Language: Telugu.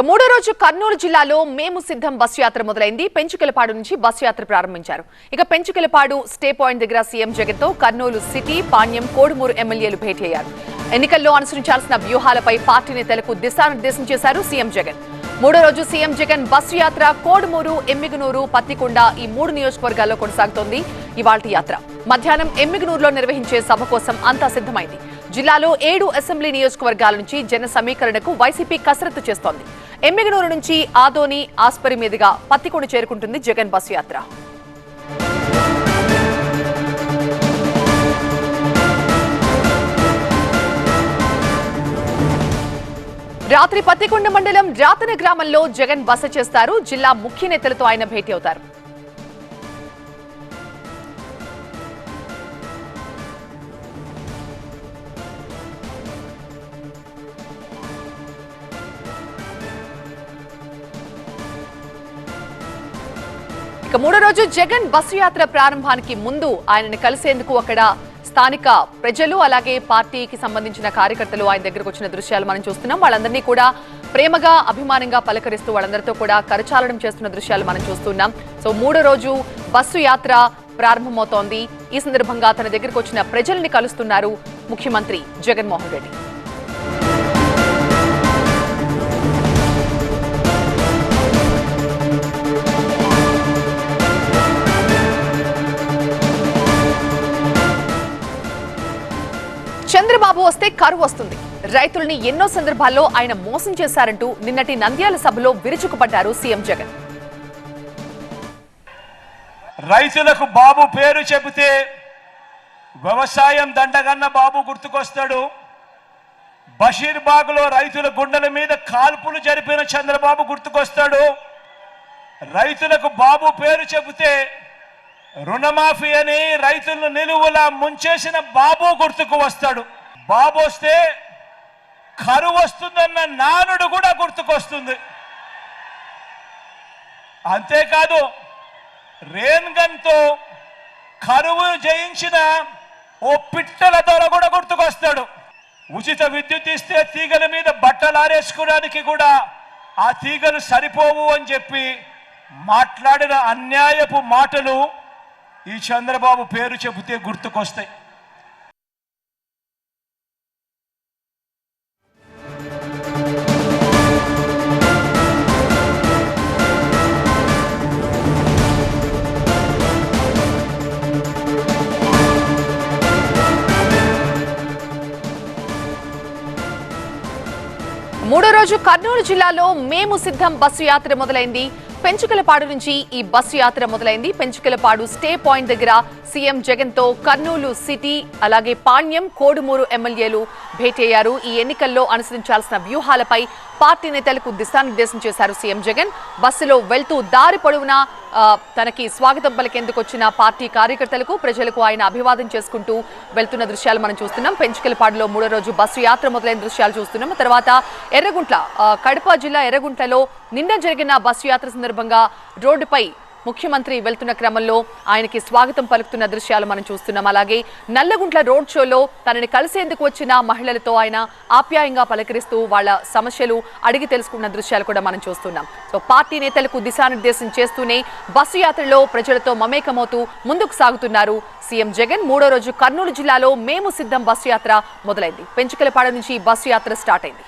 ఇక మూడో రోజు కర్నూలు జిల్లాలో మేము సిద్ధం బస్సు యాత్ర మొదలైంది. పెంచుకెలపాడు నుంచి బస్సు యాత్ర ప్రారంభించారు. ఇక పెంచుకెలపాడు స్టే పాయింట్ దగ్గర సీఎం జగన్తో కర్నూలు సిటీ పాణ్యం కోడుమూరు ఎమ్మెల్యేలు భేటీ అయ్యారు ఎన్నికల్లో అనుసరించాల్సిన వ్యూహాలపై పార్టీ నేతలకు దిశానిర్దేశం చేశారు సీఎం జగన్. మూడో రోజు సీఎం జగన్ బస్సు యాత్ర కోడుమూరు ఎమ్మిగనూరు పత్తికొండ ఈ మూడు నియోజకవర్గాల్లో కొనసాగుతోంది. ఇవాల్టి యాత్ర. మధ్యాహ్నం ఎమ్మిగునూరులో నిర్వహించే సభ కోసం అంతా సిద్ధమైంది. జిల్లాలో ఏడు అసెంబ్లీ నియోజకవర్గాల నుంచి జన సమీకరణకు వైసీపీ కసరత్తు చేస్తోంది. ఎమ్మిగనూరు నుంచి ఆదోని ఆస్పరి మీదుగా పత్తికొండ చేరుకుంటుంది జగన్ బస్సు యాత్ర. రాత్రి పత్తికొండ మండలం రాతన గ్రామంలో జగన్ బస చేస్తారు. జిల్లా ముఖ్య నేతలతో ఆయన భేటీ అవుతారు. ఇక మూడో రోజు జగన్ బస్సు యాత్ర ప్రారంభానికి ముందు ఆయనను కలిసేందుకు అక్కడ స్థానిక ప్రజలు అలాగే పార్టీకి సంబంధించిన కార్యకర్తలు ఆయన దగ్గరకు వచ్చిన దృశ్యాలు మనం చూస్తున్నాం. వాళ్ళందరినీ కూడా ప్రేమగా అభిమానంగా పలకరిస్తూ వాళ్ళందరితో కూడా కరచాలనం చేస్తున్న దృశ్యాలు మనం చూస్తున్నాం. సో మూడో రోజు బస్సు యాత్ర ప్రారంభమవుతోంది. ఈ సందర్భంగా తన దగ్గరకు వచ్చిన ప్రజల్ని కలుస్తున్నారు ముఖ్యమంత్రి జగన్మోహన్ రెడ్డి. చంద్రబాబు వస్తే కరువు వస్తుంది. రైతుల్ని ఎన్నో సందర్భాల్లో ఆయన మోసం చేశారంటూ నిన్నటి నంద్యాల సభలో విరుచుకుపడ్డారు సీఎం జగన్. రైతులకు బాబు పేరు చెబితే వ్యవసాయం దండగన్న బాబు గుర్తుకొస్తాడు. బషీర్బాగ్లో రైతుల గుండెల మీద కాల్పులు జరిపిన చంద్రబాబు గుర్తుకొస్తాడు. రైతులకు బాబు పేరు చెబితే రుణమాఫీ అని రైతులను నిలువులా ముంచేసిన బాబు గుర్తుకు వస్తాడు. బాబు వస్తే కరువు వస్తుందన్న నానుడు కూడా గుర్తుకొస్తుంది అంతేకాదు రేన్ గన్తో కరువు జయించిన ఓ పిట్టల ద్వారా కూడా గుర్తుకొస్తాడు ఉచిత విద్యుత్ ఇస్తే తీగల మీద బట్టలు ఆరేసుకోవడానికి కూడా ఆ తీగలు సరిపోవు అని చెప్పి మాట్లాడిన అన్యాయపు మాటలు ఈ చంద్రబాబు పేరు చెబితే గుర్తుకొస్తాయి. మూడో రోజు కర్నూలు జిల్లాలో మేము సిద్ధం బస్సు యాత్ర మొదలైంది. పెంచుకలపాడు నుంచి ఈ బస్సు యాత్ర మొదలైంది. పెంచుకలపాడు స్టే పాయింట్ దగ్గర సీఎం జగన్తో కర్నూలు సిటీ అలాగే పాణ్యం కోడుమూరు ఎమ్మెల్యేలు భేటీ అయ్యారు ఈ ఎన్నికల్లో అనుసరించాల్సిన వ్యూహాలపై పార్టీ నేతలకు దిశానిర్దేశం చేశారు సీఎం జగన్. బస్సులో వెళ్తూ దారి పొడవునా తనకి స్వాగతం పలికేందుకు వచ్చిన పార్టీ కార్యకర్తలకు ప్రజలకు ఆయన అభివాదం చేసుకుంటూ వెళ్తున్న దృశ్యాలు మనం చూస్తున్నాం. పెంచుకెలపాడులో మూడో రోజు బస్సు యాత్ర మొదలైన దృశ్యాలు చూస్తున్నాం. తర్వాత ఎర్రగుంట్ల కడప జిల్లా ఎర్రగుంట్లలో నిన్న జరిగిన బస్సు యాత్ర సందర్భంగా రోడ్డుపై ముఖ్యమంత్రి వెళ్తున్న క్రమంలో ఆయనకి స్వాగతం పలుకుతున్న దృశ్యాలు మనం చూస్తున్నాం. అలాగే నల్లగుంట్ల రోడ్ షోలో తనని కలిసేందుకు వచ్చిన మహిళలతో ఆయన ఆప్యాయంగా పలకరిస్తూ వాళ్ళ సమస్యలు అడిగి తెలుసుకున్న దృశ్యాలు కూడా మనం చూస్తున్నాం. సో పార్టీ నేతలకు దిశానిర్దేశం చేస్తూనే బస్సు యాత్రలో ప్రజలతో మమేకమవుతూ ముందుకు సాగుతున్నారు. సీఎం జగన్ మూడో రోజు కర్నూలు జిల్లాలో మేము సిద్ధం బస్సు యాత్ర మొదలైంది. పెంచుకలపాడ నుంచి బస్సు యాత్ర స్టార్ట్ అయింది.